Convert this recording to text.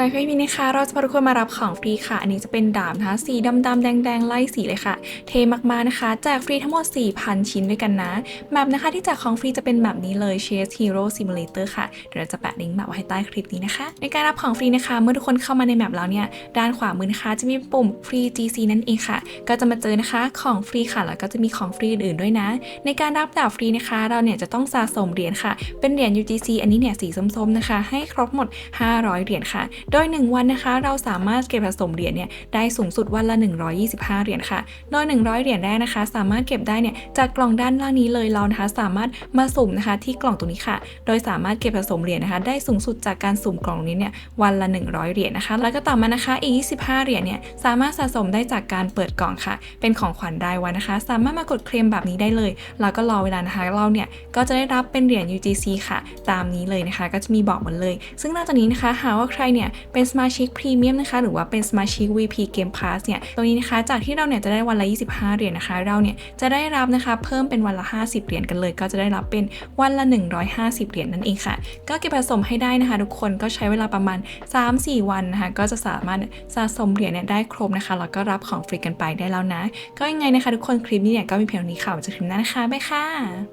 ำหรับคลิปนี้นะคะเราจะพาทุกคนมารับของฟรีค่ะ อันนี้จะเป็นดาบนะคะสีดำๆแดงๆไล่สีเลยค่ะ เทมากๆนะคะ แจกฟรีทั้งหมด 4,000 ชิ้นด้วยกันนะแมปนะคะที่แจกของฟรีจะเป็นแบบนี้เลย Chase Hero Simulator ค่ะ เดี๋ยวเราจะแปะลิงก์แมปไว้ให้ใต้คลิปนี้นะคะ ในการรับของฟรีนะคะ เมื่อทุกคนเข้ามาในแมปแล้วเนี่ย ด้านขวามือนะคะจะมีปุ่ม Free GC นั่นเองค่ะ ก็จะมาเจอนะคะของฟรีค่ะแล้วก็จะมีของฟรีอื่นๆด้วยนะ ในการรับดาบฟรีนะคะ เราเนี่ยจะต้องสะสมเหรียญค่ะ เป็นเหรียญ UGC อันนี้เนี่ยสีส้มๆนะคะ ให้ครบหมด 500 เหรียญค่ะโดย 1 วันนะคะ เราสามารถเก็บสะสมเหรียญเนี่ยได้สูงสุดวันละ 125 เหรียญค่ะ โดย 100 เหรียญแรกนะคะ สามารถเก็บได้เนี่ยจากกล่องด้านล่างนี้เลยเรานะคะ สามารถมาสุ่มนะคะที่กล่องตรงนี้ค่ะ โดยสามารถเก็บสะสมเหรียญนะคะ ได้สูงสุดจากการสุ่มกล่องนี้เนี่ยวันละ 100 เหรียญนะคะ แล้วก็ต่อมานะคะอีก 25 เหรียญเนี่ยสามารถสะสมได้จากการเปิดกล่องค่ะ เป็นของขวัญรายวันนะคะ สามารถมากดเคลมแบบนี้ได้เลย แล้วก็รอเวลานะคะเราเนี่ยก็จะได้รับเป็นเหรียญ UGC ค่ะ ตามนี้เลยนะคะ ก็จะมีบอกหมดเลย ซึ่งนอกจากนี้นะคะ หากว่าใครเนี่ยเป็นสมาชิกพรีเมียมนะคะ หรือว่าเป็นสมาชิก VP Game Pass เนี่ย ตรงนี้นะคะ จากที่เราเนี่ยจะได้วันละ 25 เหรียญนะคะ เราเนี่ยจะได้รับนะคะเพิ่มเป็นวันละ 50 เหรียญกันเลย ก็จะได้รับเป็นวันละ 150 เหรียญนั่นเองค่ะ ก็เก็บสะสมให้ได้นะคะ ทุกคน ก็ใช้เวลาประมาณ 3-4 วันนะคะ ก็จะสามารถสะสมเหรียญเนี่ยได้ครบนะคะ แล้วก็รับของฟรีกันไปได้แล้วนะ ก็ยังไงนะคะ ทุกคน คลิปนี้เนี่ยก็มีเพียงเท่านี้ค่ะว้เจะคลิปหน้านะคะ บ๊ายค่ะ